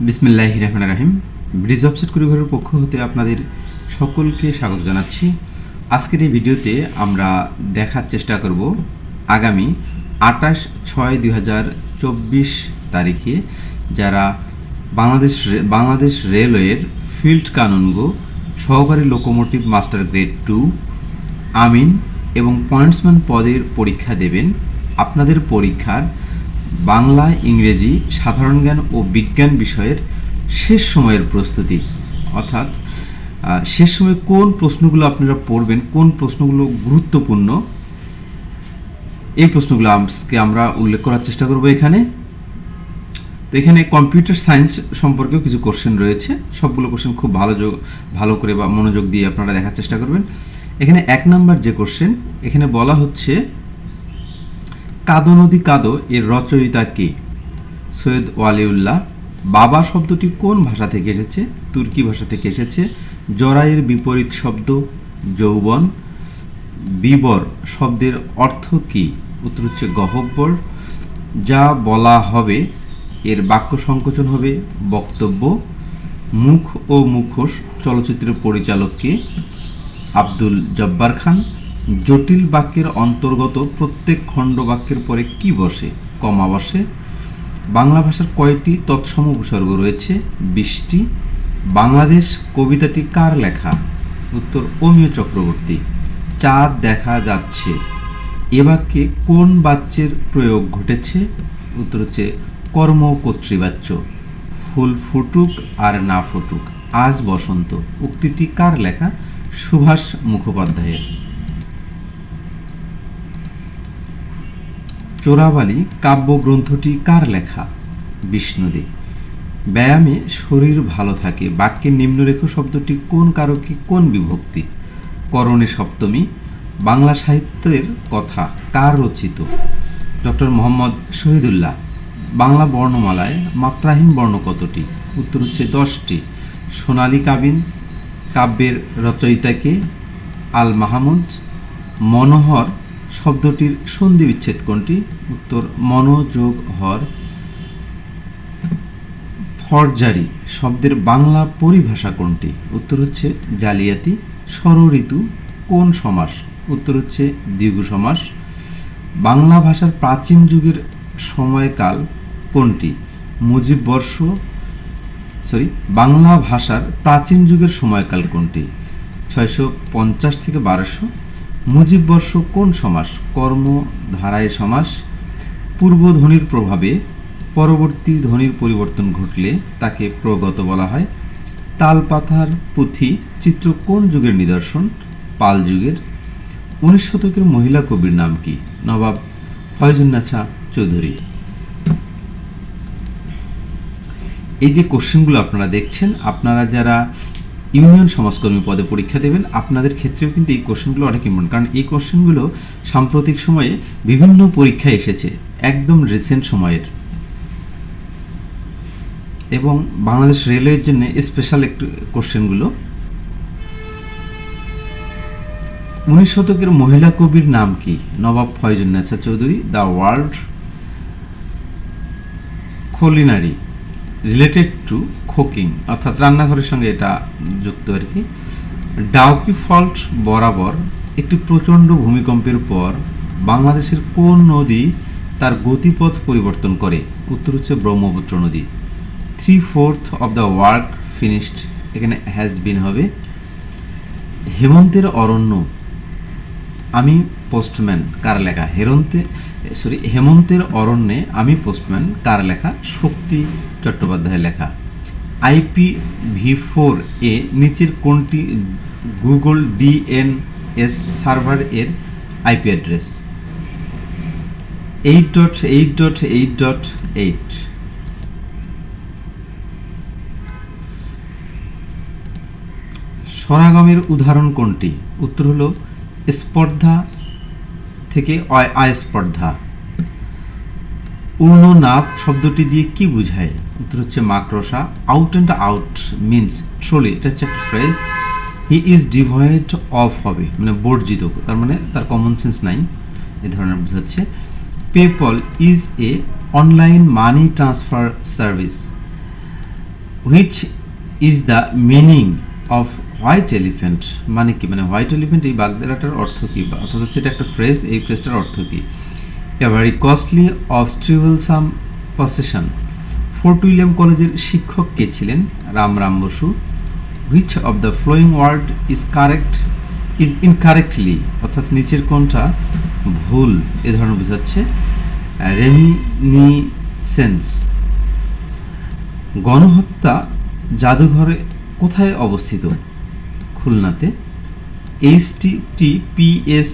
বিসমিল্লাহ রহমান রাহিম। ব্রিজ অফসেট কুড়িঘরের পক্ষ হতে আপনাদের সকলকে স্বাগত জানাচ্ছি। আজকের এই ভিডিওতে আমরা দেখার চেষ্টা করব আগামী আটাশ ছয় দুই তারিখে যারা বাংলাদেশ বাংলাদেশ রেলওয়ের ফিল্ড কানুনগো সহকারী লোকোমোটিভ মাস্টার গ্রেড টু আমিন এবং পয়েন্টসম্যান পদের পরীক্ষা দেবেন। আপনাদের পরীক্ষার বাংলা, ইংরেজি, সাধারণ জ্ঞান ও বিজ্ঞান বিষয়ের শেষ সময়ের প্রস্তুতি। অর্থাৎ শেষ সময়ে কোন প্রশ্নগুলো আপনারা পড়বেন, কোন প্রশ্নগুলো গুরুত্বপূর্ণ, এই প্রশ্নগুলো আজকে আমরা উল্লেখ করার চেষ্টা করব এখানে। তো এখানে কম্পিউটার সায়েন্স সম্পর্কেও কিছু কোশ্চেন রয়েছে। সবগুলো কোশ্চেন খুব ভালো ভালো করে বা মনোযোগ দিয়ে আপনারা দেখার চেষ্টা করবেন। এখানে এক নাম্বার যে কোশ্চেন, এখানে বলা হচ্ছে কাদো নদী কাদো এর রচয়িতা কে? সৈয়দ ওয়ালিউল্লাহ। বাবা শব্দটি কোন ভাষা থেকে এসেছে? তুর্কি ভাষা থেকে এসেছে। জরায়ের বিপরীত শব্দ যৌবন। বিবর শব্দের অর্থ কি? উত্তর হচ্ছে গহব্বর। যা বলা হবে, এর বাক্য সংকোচন হবে, বক্তব্য। মুখ ও মুখোশ চলচ্চিত্রের পরিচালককে আব্দুল জব্বার খান। জটিল বাক্যের অন্তর্গত প্রত্যেক খণ্ড বাক্যের পরে কি বসে? কমা বসে। বাংলা ভাষার কয়টি তৎসম উপসর্গ রয়েছে? বিশটি। বাংলাদেশ কবিতাটি কার লেখা? উত্তর অমীয় চক্রবর্তী। চাঁদ দেখা যাচ্ছে। এ বাক্যে কোন বাচ্যের প্রয়োগ ঘটেছে? উত্তর হচ্ছে কর্ম কর্তৃবাচ্য। ফুল ফুটুক আর না ফুটুক, আজ বসন্ত। উক্তিটি কার লেখা? সুভাষ মুখোপাধ্যায়ের। চোরাবালি কাব্যগ্রন্থটি কার লেখা? বিষ্ণুদী। ব্যায়ামে শরীর ভালো থাকে। বাক্যের নিম্নরেখ শব্দটি কোন কারকে কোন বিভক্তি? করণে সপ্তমী। বাংলা সাহিত্যের কথা কার রচিত? ডক্টর মোহাম্মদ শহীদুল্লাহ। বাংলা বর্ণমালায় মাত্রাহীন বর্ণ কতটি? উত্তর হচ্ছে দশটি। সোনালী কাবিন, কাব্যের রচয়িতাকে আল মাহমুদ, মনোহর শব্দটির সন্ধি বিচ্ছেদ কোনটি? উত্তর, মনোযোগ হর। ফরজারি, শব্দের বাংলা পরিভাষা কোনটি? উত্তর হচ্ছে জালিয়াতি ষড়ঋতু কোন সমাস? উত্তর হচ্ছে দ্বিগু সমাস। বাংলা ভাষার প্রাচীন যুগের সময়কাল কোনটি? মুজিব বর্ষ, সরি, বাংলা ভাষার প্রাচীন যুগের সময়কাল কোনটি? ছয়শো পঞ্চাশ থেকে বারোশো মুজিব বর্ষ কোন সমাস? কর্ম, ধারায় সমাস। পূর্ব ধ্বনির প্রভাবে পরবর্তী ধ্বনির পরিবর্তন ঘটলে তাকে প্রগত বলা হয়। তালপাথার পুঁথি চিত্র কোন যুগের নিদর্শন? পাল যুগের। উনিশ শতকের মহিলা কবির নাম কি? নবাব ফয়জুন্নাছা চৌধুরী। এই যে কোশ্চেনগুলো আপনারা দেখছেন, আপনারা যারা ইউনিয়ন সমাজকর্মী পদে পরীক্ষা দেবেন। আপনাদের ক্ষেত্রেও কিন্তু এই কোশ্চেনগুলো অনেক ইম্পর্টেন্ট কারণ এই কোশ্চেনগুলো সাম্প্রতিক সময়ে বিভিন্ন পরীক্ষায় এসেছে, একদম রিসেন্ট সময়ের। এবং বাংলাদেশ রেলওয়ের জন্য স্পেশাল একটু কোশ্চেনগুলো। উনিশ শতকের মহিলা কবির নাম কি? Nawab Faizunnesa Chowdhury, the word culinary. Related to cooking অর্থাৎ রান্নাঘরের সঙ্গে এটা যুক্ত আর কি। ডাউকি ফল্ট বরাবর একটি প্রচণ্ড ভূমিকম্পের পর বাংলাদেশের কোন নদী তার গতিপথ পরিবর্তন করে? উত্তর হচ্ছে ব্রহ্মপুত্র নদী। Three fourth of the work finished এখানে হ্যাজ বিন হবে। হেমন্তের অরণ্য। আমি পোস্টম্যান কার লেখা হেরন্তে সরি হেমন্তের অরণ্যে আমি পোস্টম্যান কার লেখা শক্তি চট্টোপাধ্যায়ের লেখা। আইপি ভি ফোর এ নিচের কোনটি গুগল ডিএনএস সার্ভার এর IP address? Eight dot eight dot eight dot, eight. স্বরাগমের উদাহরণ কোনটি? উত্তর হলো স্পর্ধা থেকে আয়স্পর্ধা পূর্ণ নাপ শব্দটি দিয়ে কি বোঝায়? উত্তর হচ্ছে মাকড়সা। Out and out means thoroughly এটা হচ্ছে একটা phrase he is devoid of হবে মানে বর্জিত। তার মানে তার কমন সেন্স নাই। এ ধরনের বোঝাচ্ছে। PayPal is a online money transfer service which is the meaning of white elephant মানে কি? মানে হোয়াইট এলিফ্যান্ট এই বাগদারাটার অর্থ কী? বা অর্থাৎ হচ্ছে এটা একটা ফ্রেজ এই ফ্রেজটার অর্থ কী? A very costly of troublesome possession Fort William কলেজের শিক্ষক কে ছিলেন? Ram Ram Basu. Which of the following word is correct is incorrectly অর্থাৎ নিচের কোনটা ভুল? এ ধরনের বোঝাচ্ছে রেমিনিসেন্স গণহত্যা জাদুঘরে কোথায় অবস্থিত? খুলনাতে H T T P S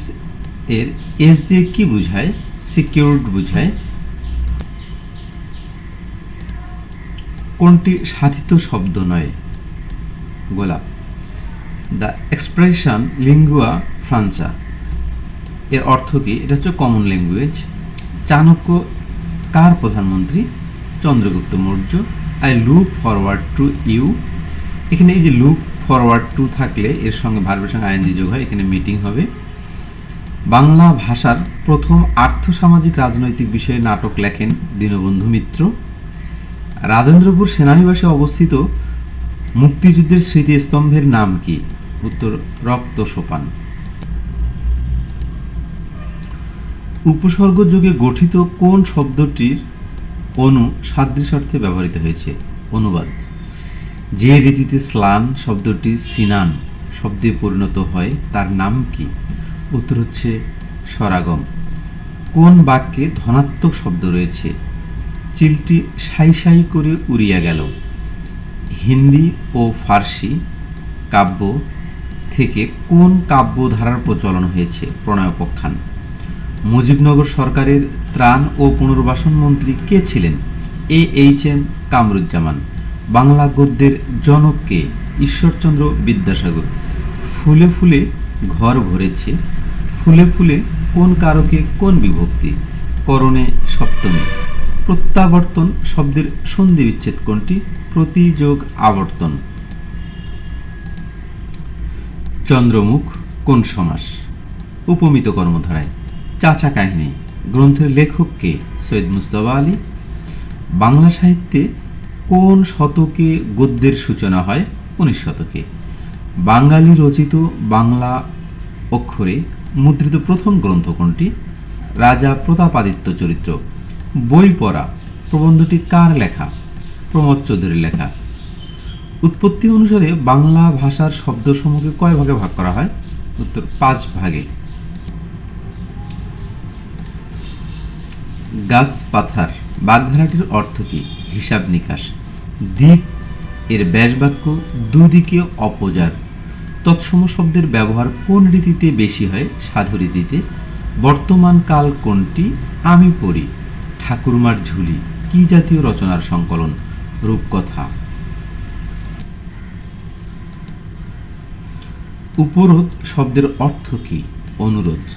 এর এস দিয়ে কি বোঝায়? সিকিউরড বোঝায়। কোনটি সাধিত শব্দ নয়? গোলাপ। দ্য এক্সপ্রেশন লিঙ্গুয়া ফ্রান্সা এর অর্থ কি? এটা হচ্ছে কমন ল্যাঙ্গুয়েজ চাণক্য কার প্রধানমন্ত্রী? Chandragupta Maurya. I look forward to you এখানে এই যে লুক ফরওয়ার্ড টু থাকলে এর সঙ্গে ভার্বের সঙ্গে আইএনজি যোগ হয়, এখানে মিটিং হবে। বাংলা ভাষার প্রথম আর্থসামাজিক রাজনৈতিক বিষয়ে নাটক লেখেন দীনবন্ধু মিত্র। রাজেন্দ্রপুর সেনানিবাসে অবস্থিত মুক্তিযুদ্ধের স্মৃতিস্তম্ভের নাম কি? উত্তর, রক্ত সোপান। উপসর্গ যুগে গঠিত কোন শব্দটির অনু সাদৃশ্যার্থে ব্যবহৃত হয়েছে? অনুবাদ। যে রীতিতে স্লান শব্দটি সিনান শব্দে পরিণত হয়, তার নাম কি? উত্তর হচ্ছে স্বরাগম। কোন বাক্যে ধনাত্মক শব্দ রয়েছে? চিলটি সাই সাই করে উড়িয়া গেল। হিন্দি ও ফার্সি কাব্য থেকে কোন কাব্য ধারার প্রচলন হয়েছে? প্রণয়োপখ্যান মুজিবনগর সরকারের ত্রাণ ও পুনর্বাসন মন্ত্রী কে ছিলেন? A H M Kamruzzaman. Bangla গদ্যের জনককে ঈশ্বরচন্দ্র বিদ্যাসাগর। ফুলে ফুলে ঘর ভরেছে। ফুলে ফুলে কোন কারকে কোন বিভক্তি? করণে সপ্তমী। প্রত্যাবর্তন শব্দের সন্ধি বিচ্ছেদ কোনটি? প্রতিযোগ আবর্তন। চন্দ্রমুখ কোন সমাস? উপমিত কর্মধারায়। চাচা কাহিনী। গ্রন্থের লেখককে সৈয়দ মুস্তফা আলী। বাংলা সাহিত্যে কোন শতকে গদ্যের সূচনা হয়? উনিশ শতকে। বাঙালি রচিত বাংলা অক্ষরে মুদ্রিত প্রথম গ্রন্থ কোনটি? রাজা প্রতাপাদিত্য চরিত্র। বই পড়া। প্রবন্ধটি কার লেখা? প্রমোদ চৌধুরীর লেখা। উৎপত্তি অনুসারে বাংলা ভাষার শব্দসমূহকে কয় ভাগে ভাগ করা হয়? উত্তর, পাঁচ ভাগে। গাছ পাথার। বাগধারাটির অর্থ কি? হিসাব নিকাশ। দ্বীপ, এর ব্যাসবাক্য দুদিকে অপজার তৎসম শব্দের ব্যবহার কোন রীতিতে বেশি হয়? সাধু রীতিতে, বর্তমান কাল কোনটি? আমি পড়ি। ঠাকুরমার ঝুলি, কি জাতীয় রচনার সংকলন? রূপকথা। উপরোধ শব্দের অর্থ কি? অনুরোধ।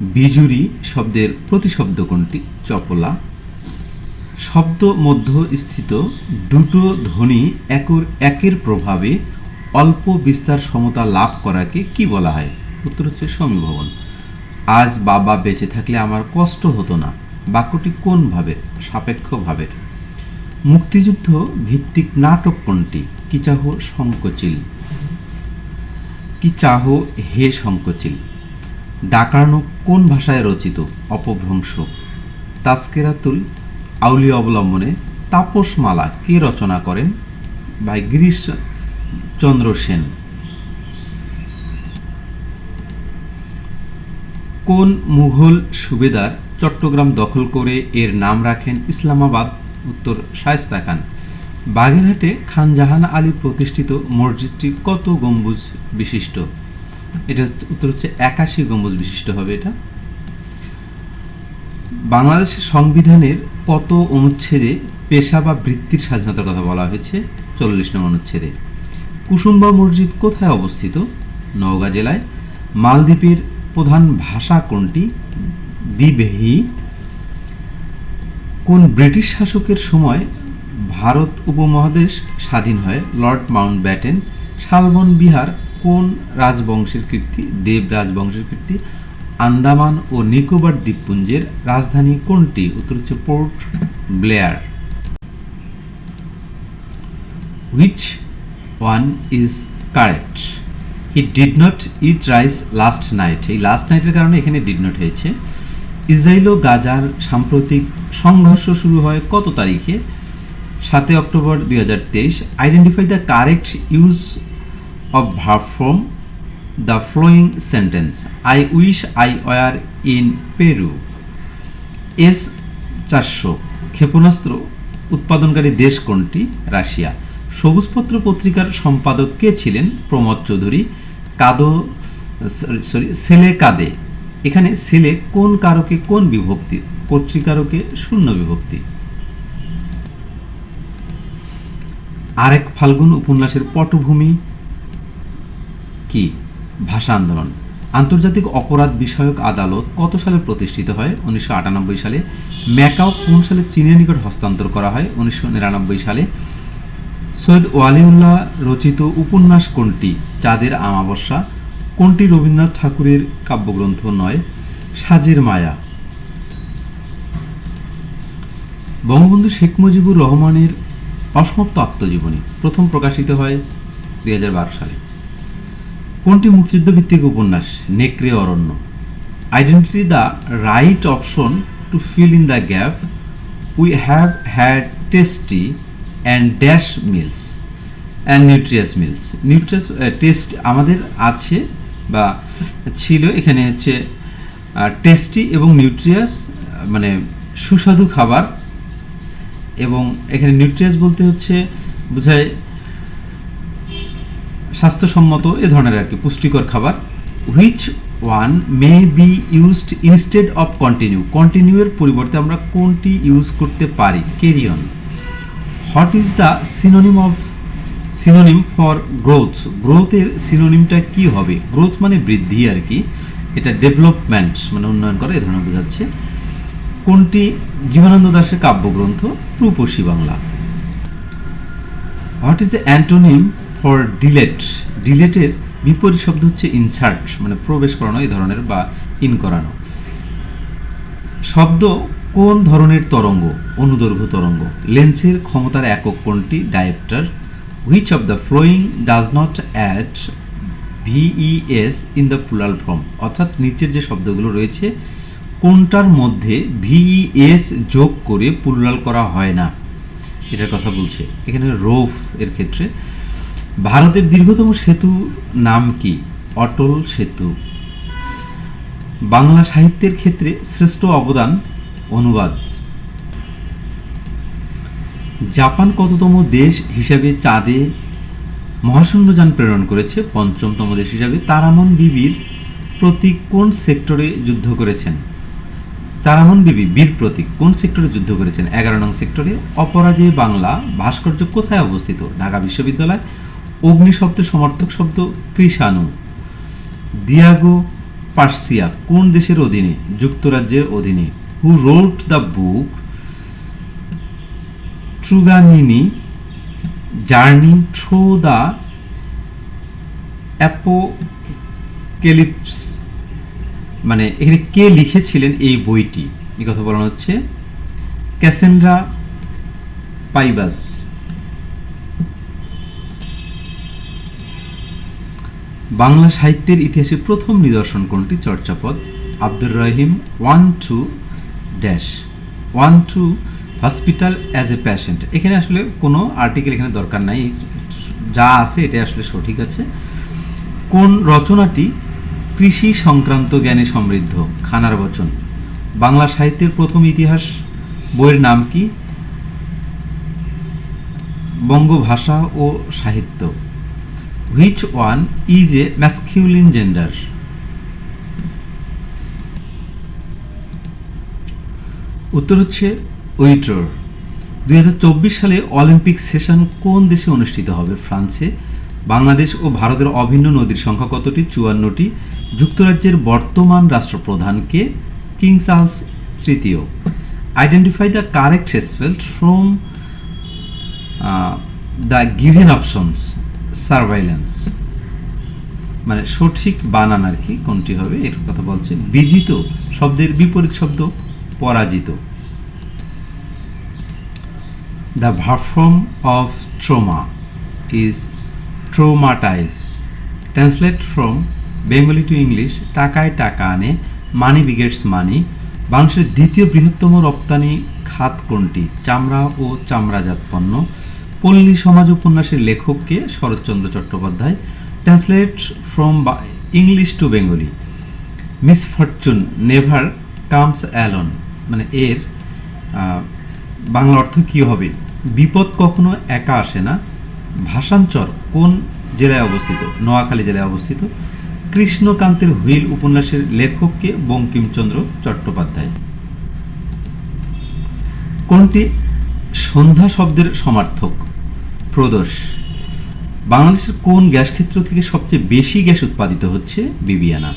বিজুরি শব্দের প্রতিশব্দ কোনটি? চপলা। শব্দ মধ্য স্থিত দুটো ধ্বনি একর একের প্রভাবে অল্প বিস্তার সমতা লাভ করাকে কি বলা হয়? উত্তর হচ্ছে সমীভবন আজ বাবা বেঁচে থাকলে আমার কষ্ট হতো না। বাক্যটি কোন ভাবের? সাপেক্ষ ভাবের। মুক্তিযুদ্ধ ভিত্তিক নাটক কোনটি? কি চাহ সংকোচিল কি চাহ হে সংকোচিল ডাকানো কোন ভাষায় রচিত? অপভ্রংশ। তাস্কেরাতুল আউলিয়া অবলম্বনে তাপসমালা কে রচনা করেন? ভাই গিরিশ চন্দ্র সেন। কোন মুঘল সুবেদার চট্টগ্রাম দখল করে এর নাম রাখেন ইসলামাবাদ? উত্তর শায়স্তা খান। বাগেরহাটে খান জাহান আলী প্রতিষ্ঠিত মসজিদটি কত গম্বুজ বিশিষ্ট? এটা উত্তর হচ্ছে একাশি গম্বুজ বিশিষ্ট হবে এটা। বাংলাদেশের সংবিধানের কত অনুচ্ছেদে পেশা বা বৃত্তির স্বাধীনতার কথা বলা হয়েছে? চল্লিশ নং অনুচ্ছেদে। কুসুম্বা মসজিদ কোথায় অবস্থিত? নওগাঁ জেলায়। মালদ্বীপের প্রধান ভাষা কোনটি? দিবেহি কোন ব্রিটিশ শাসকের সময় ভারত উপমহাদেশ স্বাধীন হয়? Lord Mountbatten Shalban Bihar কোন রাজবংশের কীর্তি? দেব রাজবংশের কীর্তি? আন্দামান ও নিকোবর দ্বীপপুঞ্জের রাজধানী কোনটি? উত্তর হচ্ছে Port Blair. Which one is correct he did not eat rice last night এই লাস্ট নাইটের কারণে এখানে ডিড নট হয়েছে। ইসরায়েল ও গাজার সাম্প্রতিক সংঘর্ষ শুরু হয় কত তারিখে? সাতই অক্টোবর দুই হাজার তেইশ। Identify the correct use of verb from the following sentence I wish I were in Peru S চারশো, ক্ষেপণাস্ত্র উৎপাদনকারী দেশ কোনটি? রাশিয়া, সবুজপত্র পত্রিকার সম্পাদক কে ছিলেন? প্রমোদ চৌধুরী, কাদো, সরি ছেলে কাদে। এখানে ছেলে কোন কারকে কোন বিভক্তি কর্তৃকারকে শূন্য বিভক্তি? আরেক ফাল্গুন উপন্যাসের পটভূমি কি? ভাষা আন্দোলন। আন্তর্জাতিক অপরাধ বিষয়ক আদালত কত সালে প্রতিষ্ঠিত হয়? উনিশশো আটানব্বই সালে। ম্যাকাও কোন সালে চীনের নিকট হস্তান্তর করা হয়? উনিশশো নিরানব্বই সালে। সৈয়দ ওয়ালিউল্লাহ রচিত উপন্যাস কোনটি? চাঁদের আমাবস্যা। কোনটি রবীন্দ্রনাথ ঠাকুরের কাব্যগ্রন্থ নয়? সাজের মায়া। বঙ্গবন্ধু শেখ মুজিবুর রহমানের অসমাপ্ত আত্মজীবনী প্রথম প্রকাশিত হয় দু হাজার বারো সালে। কোনটি মুক্তিযুদ্ধ ভিত্তিক উপন্যাস? নেকড়ে, অরণ্য। Identity the right option to fill in the gap we have had tasty and dash meals and nutritious meals nutritious taste আমাদের আছে বা ছিল, এখানে হচ্ছে টেস্টি এবং নিউট্রিয়াস মানে সুস্বাদু খাবার এবং এখানে নিউট্রিয়াস বলতে হচ্ছে, বোঝায় স্বাস্থ্যসম্মত এ ধরনের আর কি পুষ্টিকর খাবার which one may be used instead of continue কন্টিনিউয়ের পরিবর্তে আমরা কোনটি ইউজ করতে পারি? Carry on what is the synonym of synonym for growth গ্রোথের সিনোনিমটা কি হবে? গ্রোথ মানে বৃদ্ধি আর কি। এটা ডেভেলপমেন্ট মানে উন্নয়ন করা, এ ধরনের বোঝাচ্ছে। কোনটি? জীবনানন্দ দাসের কাব্যগ্রন্থ, Rupashi Bangla. What is the antonym for dilate ডিলেটের বিপরীত শব্দ হচ্ছে ইনসার্ট মানে প্রবেশ করানো এই ধরনের বা ইন করানো। শব্দ কোন ধরনের তরঙ্গ? অনুদৈর্ঘ্য তরঙ্গ। লেন্সের ক্ষমতার একক কোনটি dioptre which of the following does not add VES in the plural form অর্থাৎ নিচের যে শব্দগুলো রয়েছে, কোনটার মধ্যে ভিইএস যোগ করে প্লুরাল করা হয় না? এটার কথা বলছে। এখানে রোফ এর ক্ষেত্রে ভারতের দীর্ঘতম সেতু নাম কি? অটল সেতু। বাংলা সাহিত্যের ক্ষেত্রে শ্রেষ্ঠ অবদান অনুবাদ। জাপান কততম দেশ হিসাবে চাঁদে মহাশূন্যযান প্রেরণ করেছে? পঞ্চমতম দেশ হিসাবে তারামন বিবির প্রতীক কোন সেক্টরে যুদ্ধ করেছেন? তারামন বিবি, বীর প্রতীক, কোন সেক্টরে যুদ্ধ করেছেন? এগারো নং সেক্টরে অপরাজয় বাংলা ভাস্কর্য কোথায় অবস্থিত? ঢাকা বিশ্ববিদ্যালয় অগ্নি শব্দের সমর্থক শব্দ, কৃষাণু। দিয়াগো পার্সিয়া, কোন দেশের অধীনে? যুক্তরাজ্যের অধীনে। Who wrote the book Truganini, journey through the apocalypse মানে এখানে কে লিখেছিলেন এই বইটি? এই কথা বলানো হচ্ছে। ক্যাসেন্ড্রা পাইবাস। বাংলা সাহিত্যের ইতিহাসে প্রথম নিদর্শন কোনটি? Charyapad, Abdur Rahim, went to dash. Went to hospital as a patient. এখানে আসলে কোনো আর্টিকেল এখানে দরকার নাই। যা আছে এটা আসলে সঠিক আছে। কোন রচনাটি কৃষি সংক্রান্ত জ্ঞানে সমৃদ্ধ? খানার বচন। বাংলা সাহিত্যের প্রথম ইতিহাস বইয়ের নাম কি? বঙ্গভাষা ও সাহিত্য। Which one is a masculine gender উত্তর হচ্ছে উইট্রোর দুই হাজার সালে অলিম্পিক সেশন কোন দেশে অনুষ্ঠিত হবে? ফ্রান্সে। বাংলাদেশ ও ভারতের অভিন্ন নদীর সংখ্যা কতটি? চুয়ান্নটি। যুক্তরাজ্যের বর্তমান রাষ্ট্রপ্রধানকে কিং? চার্লস তৃতীয়। Identify the correct spell from the given options surveillance মানে সঠিক বানান আর কি, কোনটি হবে, এর কথা বলছে বিজিত, শব্দের বিপরীত শব্দ, পরাজিত। The verb form of trauma is traumatise translate from Bengali to English টাকায় টাকা আনে মানি বিগেটস মানি বাংলাদেশের দ্বিতীয় বৃহত্তম রপ্তানি খাত কোনটি? চামড়া ও চামড়াজাত পণ্য। পল্লী সমাজ উপন্যাসের লেখককে Sharatchandra Chattopadhyay, translate from English to Bengali misfortune never comes alone মানে এর বাংলা অর্থ কী হবে? বিপদ কখনো একা আসে না। ভাষাঞ্চর কোন জেলায় অবস্থিত? নোয়াখালী জেলায় অবস্থিত। কৃষ্ণকান্তের হুইল উপন্যাসের লেখককে বঙ্কিমচন্দ্র চট্টোপাধ্যায়। কোনটি? সন্ধ্যা শব্দের সমার্থক। প্রদোষ। বাংলাদেশের কোন গ্যাস ক্ষেত্র থেকে সবচেয়ে বেশি গ্যাস উৎপাদিত হচ্ছে? Bibiyana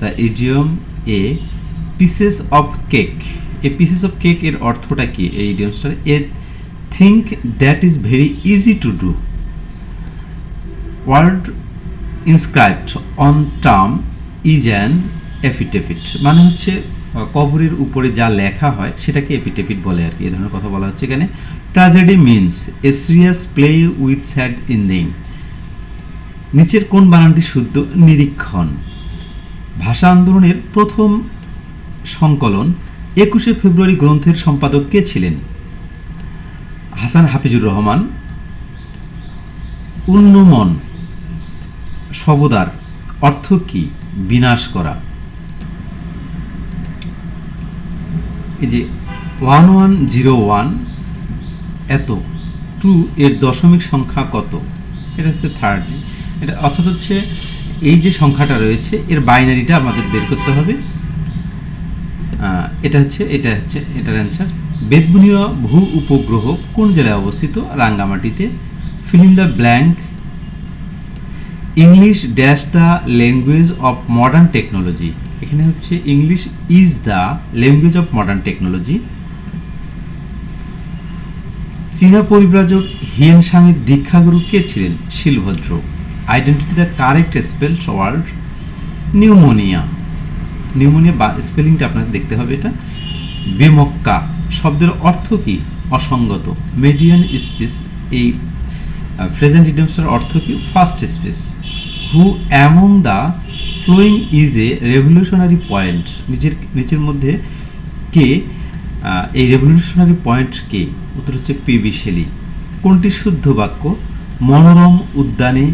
the idiom a pieces of cake. A pieces of cake এর অর্থটা কি? এই ইডিয়মসটার a think that is very easy to do. Word inscribed on term is an affidavit. মানে হচ্ছে কবরের উপরে যা লেখা হয় সেটাকে এপিটেপিট বলে আর কি। এই ধরনের কথা বলা হচ্ছে এখানে। Tragedy means a serious play with sad ending নিচের কোন বানানটি শুদ্ধ? নিরীক্ষণ। ভাষা আন্দোলনের প্রথম সংকলন একুশে ফেব্রুয়ারি গ্রন্থের সম্পাদক কে ছিলেন? হাসান হাফিজুর রহমান, উন্নমন শবদার অর্থ কি? বিনাশ করা। এই যে ওয়ান ওয়ান জিরো ওয়ান এত, টু এর দশমিক সংখ্যা কত? এটা হচ্ছে থার্ড এটা অর্থাৎ হচ্ছে এই যে সংখ্যাটা রয়েছে, এর বাইনারিটা আমাদের বের করতে হবে। এটা হচ্ছে এটা হচ্ছে, এটার অ্যান্সার বেদবুনীয় ভূ উপগ্রহ কোন জেলায় অবস্থিত? রাঙ্গামাটিতে। Fill in the blank English dash the language of modern technology এখানে হচ্ছে English is the language of modern technology চীনা পরিব্রাজক হিয়েন সাংয়ের দীক্ষাগুরু কে ছিলেন? Shilabhadra. Identity the correct spell word pneumonia pneumonia বা স্পেলিংটা আপনাদের দেখতে হবে এটা। বেমক্কা, শব্দের অর্থ কি? অসঙ্গত। মেডিয়ান স্পিস এই প্রেজেন্ট ইডিয়মসটার অর্থ কি? First space who among the following is a revolutionary point নিজের নিচের মধ্যে কে এই রেভলিউশনারি পয়েন্ট কে? উত্তর হচ্ছে পিবি শেলি কোনটি শুদ্ধ বাক্য? মনোরম উদ্যানে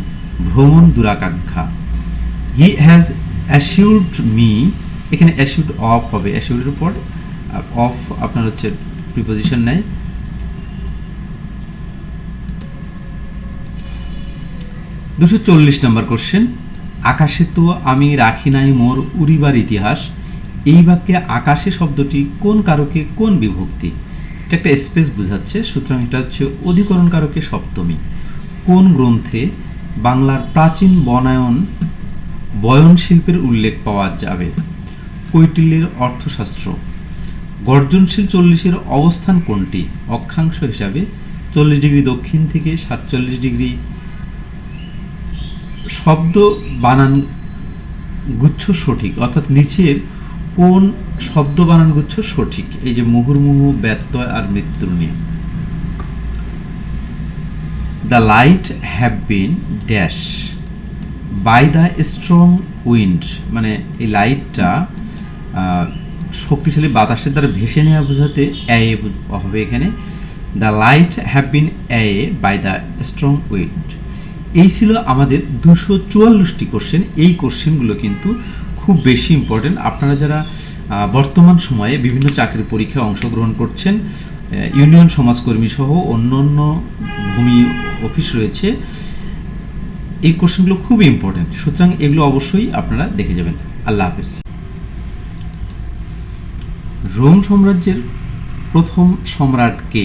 ভ্রমণ দুরাকাঙ্ক্ষা। হি হ্যাজ অ্যাসিউড মি এখানে অ্যাসিউড অফ হবে। অ্যাসিউডের উপর অফ আপনার হচ্ছে প্রিপোজিশন নেয়। দুশো চল্লিশ নম্বর কোশ্চেন আকাশে তো আমি রাখি নাই মোর উড়িবার ইতিহাস। এই বাক্যে আকাশে শব্দটি কোন কারকে কোন বিভক্তি? এটা একটা স্পেস বোঝাচ্ছে, সুতরাং এটা হচ্ছে অধিকরণ কারকে সপ্তমী। কোন গ্রন্থে বাংলার প্রাচীন বনায়ন বয়ন শিল্পের উল্লেখ পাওয়া যাবে? কৈটিল্যের অর্থশাস্ত্র। গর্জনশীল চল্লিশের অবস্থান কোনটি? অক্ষাংশ হিসাবে চল্লিশ ডিগ্রি দক্ষিণ থেকে সাতচল্লিশ ডিগ্রি শব্দ বানান গুচ্ছ সঠিক, অর্থাৎ নিচের কোন শব্দ বানান গুচ্ছ সঠিক? এই যে মুহুর্মুহু ব্যত্যয় আর মৃত্যুর নিয়ে the light have been dash by the strong wind মানে এই লাইটটা শক্তিশালী বাতাসের দ্বারা ভেসে নেওয়া বোঝাতে এ হবে এখানে। The light have been a by the strong wind এই ছিল আমাদের দুশো চুয়াল্লিশটি কোশ্চেন এই কোশ্চেনগুলো কিন্তু খুব বেশি ইম্পর্টেন্ট আপনারা যারা বর্তমান সময়ে বিভিন্ন চাকরির পরীক্ষায় অংশগ্রহণ করছেন ইউনিয়ন সমাজকর্মী সহ অন্য অন্য ভূমি অফিস রয়েছে, এই কোশ্চেনগুলো খুবই ইম্পর্টেন্ট সুতরাং এগুলো অবশ্যই আপনারা দেখে যাবেন। আল্লাহ হাফেজ। রোম সাম্রাজ্যের প্রথম সম্রাট কে?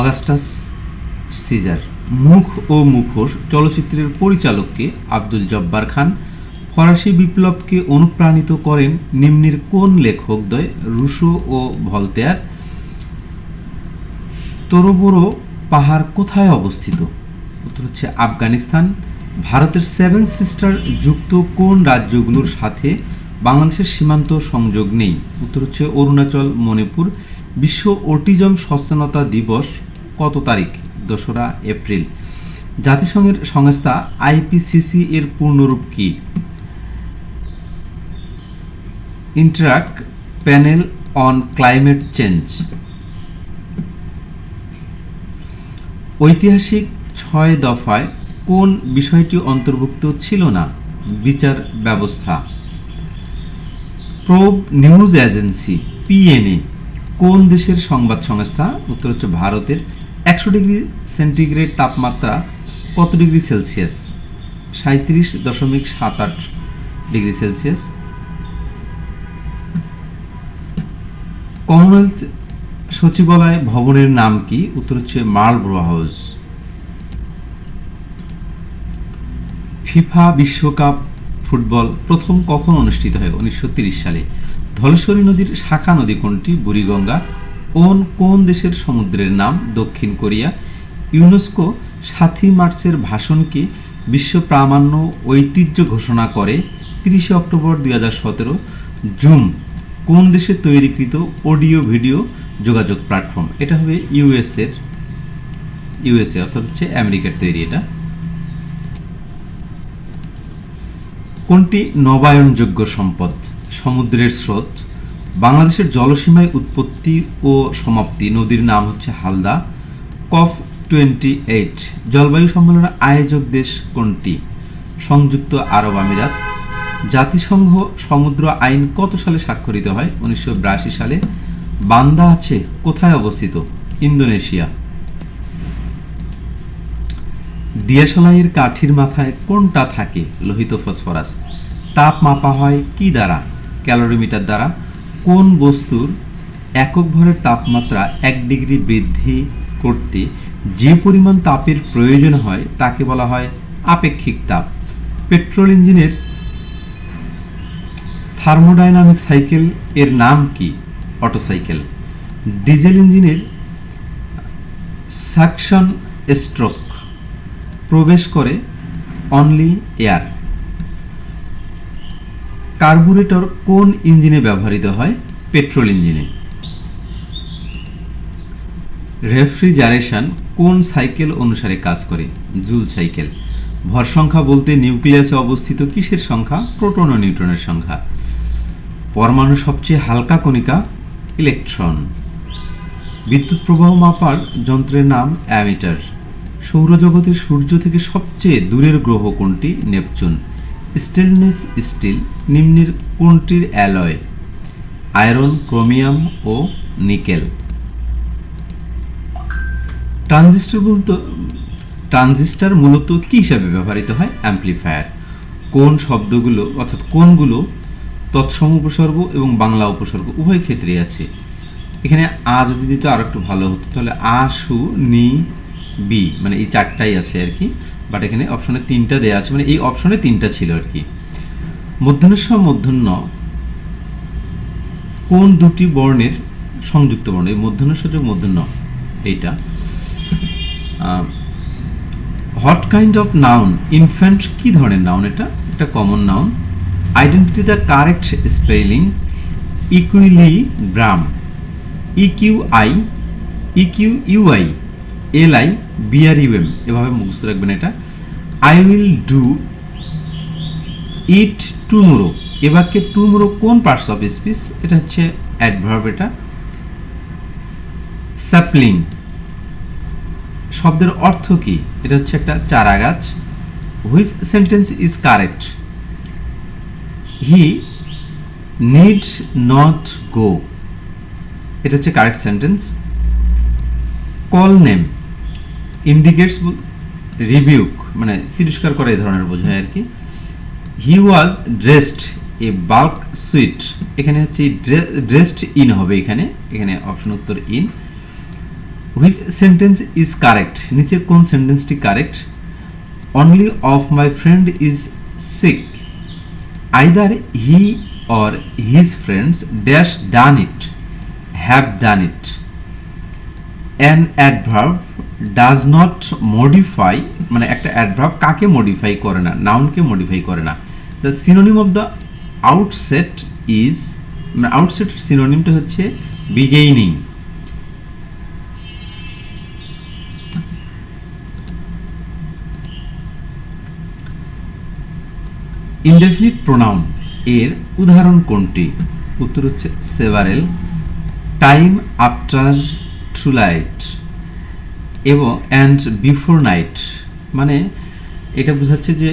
Augustus caesar. মুখ ও মুখোশ চলচ্চিত্রের পরিচালককে আব্দুল জব্বার খান। ফরাসি বিপ্লবকে অনুপ্রাণিত করেন নিম্নের কোন লেখকদ্বয় রুশো ও ভলতেয়ার? তোরোবোরো পাহাড় কোথায় অবস্থিত? উত্তর হচ্ছে আফগানিস্তান। ভারতের সেভেন সিস্টার যুক্ত কোন রাজ্যগুলোর সাথে বাংলাদেশের সীমান্ত সংযোগ নেই? উত্তর হচ্ছে অরুণাচল, মণিপুর। বিশ্ব অটিজম সচেতনতা দিবস কত তারিখ? দোসরা এপ্রিল। জাতিসংঘের সংস্থা আইপিসিসি এর পূর্ণরূপ কি? Interact panel on climate change ঐতিহাসিক ছয় দফায় কোন বিষয়টি অন্তর্ভুক্ত ছিল না? বিচার ব্যবস্থা। প্রোব নিউজ এজেন্সি পিএনএ কোন দেশের সংবাদ সংস্থা? উত্তর হচ্ছে ভারতের একশো ডিগ্রি সেন্টিগ্রেড তাপমাত্রা কত ডিগ্রি সেলসিয়াস? সাঁত্রিশ দশমিক সাত আট ডিগ্রি সেলসিয়াস। কমনওয়েলথ সচিবালয় ভবনের নাম কি? উত্তর হচ্ছে মার্লব্রো হাউস। ফিফা বিশ্বকাপ ফুটবল প্রথম কখন অনুষ্ঠিত হয়? উনিশশো সালে। ধলেশ্বরী নদীর শাখা নদী কোনটি? বুড়িগঙ্গা কোন কোন দেশের সমুদ্রের নাম? দক্ষিণ কোরিয়া। ইউনেস্কো সাতই মার্চের ভাষণকে বিশ্ব প্রামাণ্য ঐতিহ্য ঘোষণা করে? তিরিশে অক্টোবর দুই হাজার সতেরো, জুম। কোন দেশে তৈরিকৃত অডিও, ভিডিও যোগাযোগ প্ল্যাটফর্ম? এটা হবে ইউএসের ইউএসএ, অর্থাৎ হচ্ছে আমেরিকার তৈরি এটা। কোনটি নবায়নযোগ্য সম্পদ? সমুদ্রের স্রোত। বাংলাদেশের জলসীমায় উৎপত্তি ও সমাপ্তি নদীর নাম হচ্ছে হালদা। কফ টোয়েন্টি এইট, জলবায়ু সম্মেলনের আয়োজক দেশ কোনটি? সংযুক্ত আরব আমিরাত। জাতিসংঘ সমুদ্র আইন কত সালে স্বাক্ষরিত হয়? উনিশশো সালে। বান্দা আছে কোথায় অবস্থিত? ইন্দোনেশিয়া। দিয়াশলাইয়ের কাঠির মাথায় কোনটা থাকে? লোহিত ফসফরাস। তাপ মাপা হয় কি দ্বারা? ক্যালোরিমিটার দ্বারা। কোন বস্তুর একক ভরের তাপমাত্রা এক ডিগ্রি বৃদ্ধি করতে যে পরিমাণ তাপের প্রয়োজন হয়, তাকে বলা হয় আপেক্ষিক তাপ। পেট্রোল ইঞ্জিনের থার্মোডাইনামিক সাইকেল এর নাম কি? Otto cycle. ডিজেল ইঞ্জিনের সাকশন স্ট্রোক প্রবেশ করে অনলি এয়ার। কার্বুরেটর কোন ইঞ্জিনে ব্যবহৃত হয়? পেট্রোল ইঞ্জিনে। রেফ্রিজারেশন কোন সাইকেল অনুসারে কাজ করে? Joule cycle. ভর সংখ্যা বলতে নিউক্লিয়াসে অবস্থিত কিসের সংখ্যা? প্রোটন ও নিউট্রনের সংখ্যা। পরমাণু সবচেয়ে হালকা কণিকা, ইলেকট্রন। বিদ্যুৎ প্রবাহ মাপার যন্ত্রের নাম অ্যামিটার। সৌরজগতের সূর্য থেকে সবচেয়ে দূরের গ্রহ কোনটি? নেপচুন। স্টেনলেস স্টিল নিম্নের কোনটির অ্যালয়? আয়রন, ক্রোমিয়াম ও নিকেল। ট্রানজিস্টর বলতে ট্রানজিস্টর মূলত কী হিসাবে ব্যবহৃত হয়? অ্যাম্পলিফায়ার। কোন শব্দগুলো অর্থাৎ কোনগুলো তৎসম উপসর্গ এবং বাংলা উপসর্গ উভয় ক্ষেত্রেই আছে? এখানে আ যদি দিত আর একটু ভালো হতো, তাহলে আ, সু, নি, বি মানে এই চারটাই আছে আর কি। বাট এখানে অপশনে তিনটা দেওয়া আছে মানে এই অপশনে তিনটা ছিল আর কি। মধ্যাহ্ন মধ্যাহ্ন, কোন দুটি বর্ণের সংযুক্ত বর্ণ? এই মধ্যাহ্ন সূচক মধ্যাহ্ন, এইটা। What kind of noun infant কি ধরনের নাউন এটা? একটা common noun identity the correct spelling equilibrium E Q I E Q U I L I B R U M এভাবে মুখস্থ রাখবেন এটা। I will do it tomorrow এ বাক্যে tomorrow কোন পার্টস অফ স্পিচ এটা হচ্ছে অ্যাডভার্ব এটা। স্যাপলিং শব্দের অর্থ কি? এটা হচ্ছে একটা চারা গাছ which sentence is correct he need not go এটা হচ্ছে correct sentence call name indicates rebuke মানে তিরস্কার করা এই ধরনের বোঝায় আর কি। He was dressed a bulk suit এখানে হচ্ছে ড্রেসড ইন হবে এখানে। এখানে অপশন উত্তর in which sentence is correct নিচের কোন সেন্টেন্সটি correct only of my friend is sick either he or his friends dash done it have done it an adverb does not modify মানে একটা adverb কাকে modify করে না নাউনকে modify করে না। The synonym of the outset is মানে আউটসেটের সিনোনিমটা হচ্ছে বিগেইনিং ইনডেফিনিট প্রোনাউন এর উদাহরণ কোনটি? উত্তর হচ্ছে সেভারেল টাইম আফটার ট্রুলাইট এবং অ্যান্ড বিফোর নাইট মানে এটা বোঝাচ্ছে যে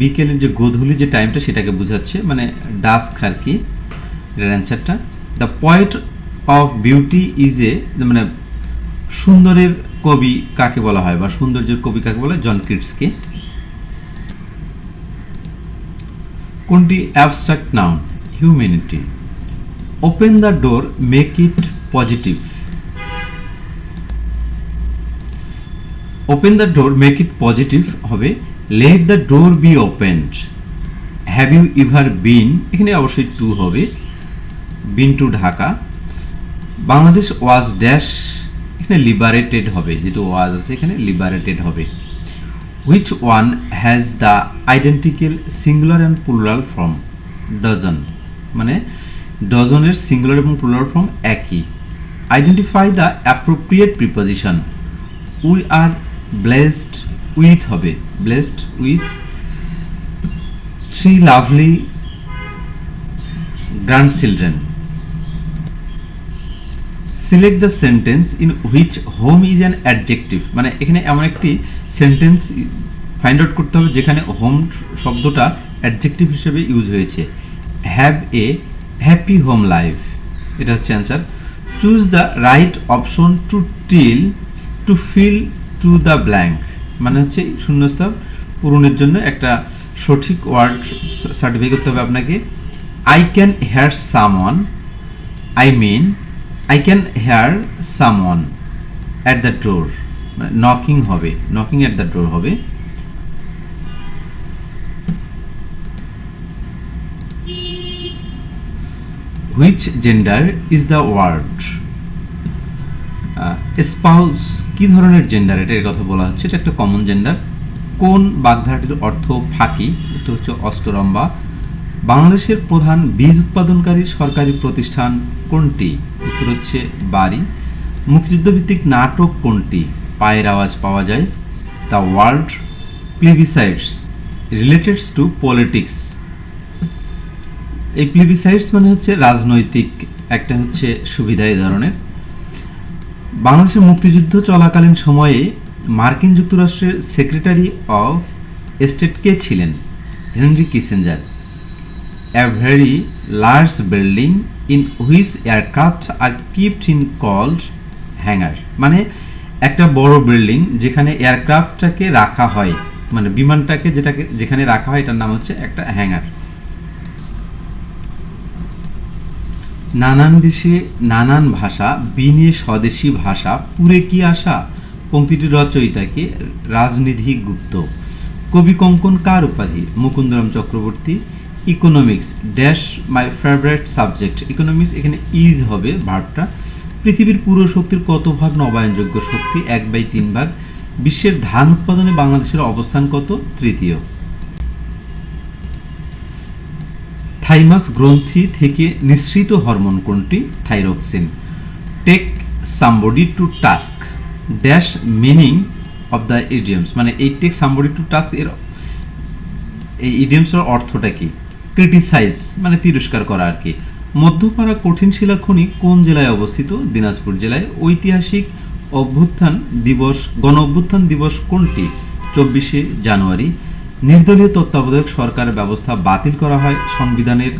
বিকেলের যে গোধূলি যে টাইমটা সেটাকে বোঝাচ্ছে মানে ডাস্ক আর কি, এটার অ্যান্সারটা the point of beauty is a মানে সুন্দরের কবি কাকে বলা হয়, বা সৌন্দর্যের কবি কাকে বলা হয়? জন কিটসকে কোনটি? Abstract noun humanity open the door make it positive open the door make it positive হবে। Let the door be opened have you ever been এখানে অবশ্যই টু হবে। Been to Dhaka. Bangladesh was dash এখানে liberated হবে। যেটা was আছে, এখানে liberated হবে। Which one has the identical singular and plural form dozen মানে ডজনের সিঙ্গুলার এবং প্লুরাল ফর্ম একই। Identify the appropriate preposition we are blessed with হবে। Blessed with three lovely grandchildren select the sentence in which home is an adjective মানে এখানে এমন একটি sentence find out করতে হবে যেখানে হোম শব্দটা অ্যাডজেক্টিভ হিসেবে ইউজ হয়েছে। Have a happy home life এটা হচ্ছে answer choose the right option to till to fill to the blank মানে হচ্ছে শূন্যস্থান পূরণের জন্য একটা সঠিক ওয়ার্ড সার্টিফাই করতে হবে আপনাকে। I can hear someone I mean I can hear someone at the door knocking হবে নকিং অ্যাট দ্য ডোর হবে। Which gender is the word spouse কি ধরনের জেন্ডার এটার কথা বলা হচ্ছে। এটা একটা কমন জেন্ডার কোন বাগধারাটির অর্থ ফাঁকি? উত্তর হচ্ছে অষ্টরম্বা। বাংলাদেশের প্রধান বীজ উৎপাদনকারী সরকারি প্রতিষ্ঠান কোনটি? উত্তর হচ্ছে বাড়ি। মুক্তিযুদ্ধভিত্তিক নাটক কোনটি? পায়ের আওয়াজ পাওয়া যায়। The word plebiscites relateds to politics. এই প্লিবিসাইডস মানে হচ্ছে রাজনৈতিক, একটা হচ্ছে সুবিধা এই ধরনের। বাংলাদেশের মুক্তিযুদ্ধ চলাকালীন সময়ে মার্কিন যুক্তরাষ্ট্রের সেক্রেটারি অফ স্টেট কে ছিলেন? Henry Kissinger. a very large building in which aircraft are kept in called hangar. মানে একটা বড় বিল্ডিং যেখানে এয়ারক্রাফটটাকে রাখা হয়। মানে বিমানটাকে যেটাকে, যেখানে রাখা হয়, এটার নাম হচ্ছে একটা হ্যাঙ্গার। নানান দেশে নানান ভাষা, বিনে স্বদেশী ভাষা, পুরে কি আশা? পঙ্ক্তিটির রচয়িতাকে রাজনিধি গুপ্ত। কবি কঙ্কন কার উপাধি? Mukundaram Chakraborty, economics, dash my favourite subject. Economics এখানে ইজ হবে ভার্বটা। পৃথিবীর পুরো শক্তির কত ভাগ নবায়নযোগ্য শক্তি? এক বাই তিন ভাগ। বিশ্বের ধান উৎপাদনে বাংলাদেশের অবস্থান কত? তৃতীয়। থাইমাস গ্রন্থি থেকে নিঃসৃত হরমোন কোনটি? Thyroxine take somebody to task dash meaning of the idioms মানে এই টেক সামবডি টু টাস্ক এর, এই ইডিয়ামসের অর্থটা কি? ক্রিটিসাইজ মানে তিরস্কার করা আর কি। মধ্যপাড়া কঠিন শিলা খনি কোন জেলায় অবস্থিত? দিনাজপুর জেলায়। ঐতিহাসিক অভ্যুত্থান দিবস গণ অভ্যুত্থান দিবস কোনটি? চব্বিশে জানুয়ারি। নির্দলীয় তত্ত্বাবধায়ক সরকার ব্যবস্থা বাতিল করা হয় সংবিধানের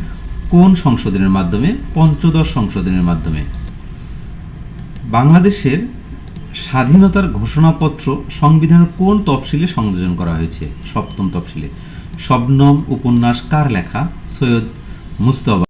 কোন সংশোধনের মাধ্যমে? পঞ্চদশ সংশোধনের মাধ্যমে। বাংলাদেশের স্বাধীনতার ঘোষণাপত্র সংবিধানের কোন তফসিলে সংযোজন করা হয়েছে? সপ্তম তফসিলে। শবনম উপন্যাস কার লেখা? সৈয়দ মুস্তফা